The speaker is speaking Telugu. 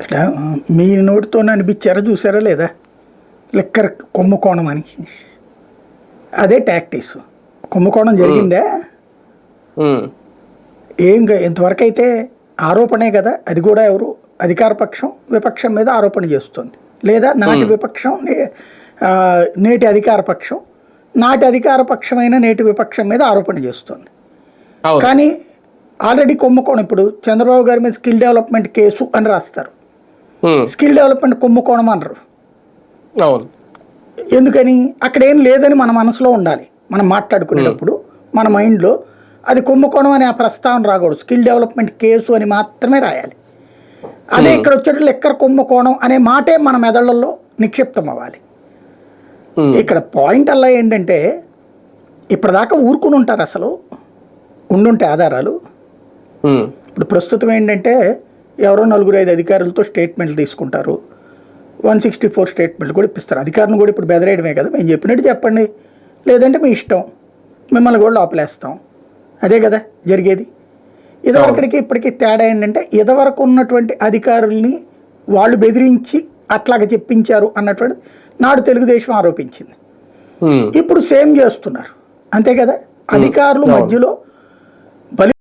ఇక్కడ మీ నోటితో అనిపించారా చూసారా లేదా? లెక్కర్ కుంభకోణం అని. అదే టాక్టిక్స్ కుంభకోణం జరిగిందా? ఏం ఇంతవరకు అయితే ఆరోపణే కదా అది కూడా ఎవరు? అధికార పక్షం విపక్షం మీద ఆరోపణ చేస్తుంది. లేదా నాటి విపక్షం నేటి అధికార పక్షం నాటి అధికార పక్షమైన నేటి విపక్షం మీద ఆరోపణ చేస్తుంది. కానీ ఆల్రెడీ కుంభకోణం ఇప్పుడు చంద్రబాబు గారి మీద స్కిల్ డెవలప్మెంట్ కేసు అని రాస్తారు. స్కిల్ డెవలప్మెంట్ కుంభకోణం అనరు. ఎందుకని? అక్కడ ఏం లేదని మన మనసులో ఉండాలి. మనం మాట్లాడుకునేటప్పుడు మన మైండ్లో అది కుంభకోణం అనే ఆ ప్రస్తావన రాకూడదు. స్కిల్ డెవలప్మెంట్ కేసు అని మాత్రమే రాయాలి. అదే ఇక్కడ వచ్చేటప్పుడు ఎక్కర కుంభకోణం అనే మాటే మన మెదళ్ళల్లో నిక్షిప్తం అవ్వాలి ఉమ్, ఇక్కడ పాయింట్ అలా ఏంటంటే ఇప్పటిదాకా ఊరుకుని ఉంటారు అసలు. ఉండుంటే ఆధారాలు. ఇప్పుడు ప్రస్తుతం ఏంటంటే ఎవరో నలుగురు ఐదు అధికారులతో స్టేట్మెంట్లు తీసుకుంటారు. వన్ సిక్స్టీ ఫోర్ స్టేట్మెంట్లు కూడా ఇప్పిస్తారు. అధికారులను కూడా ఇప్పుడు బెదరేయడమే కదా. మేము చెప్పినట్టు చెప్పండి. లేదంటే మీ ఇష్టం. మిమ్మల్ని కూడా లోపలేస్తాం. అదే కదా జరిగేది. ఇదివరకటికి ఇప్పటికీ తేడా ఏంటంటే ఇదివరకు ఉన్నటువంటి అధికారుల్ని వాళ్ళు బెదిరించి అట్లాగ చెప్పించారు అన్నటువంటి నాడు తెలుగుదేశం ఆరోపించింది. ఇప్పుడు సేమ్ చేస్తున్నారు. అంతే కదా? అధికారులు మధ్యలో బలి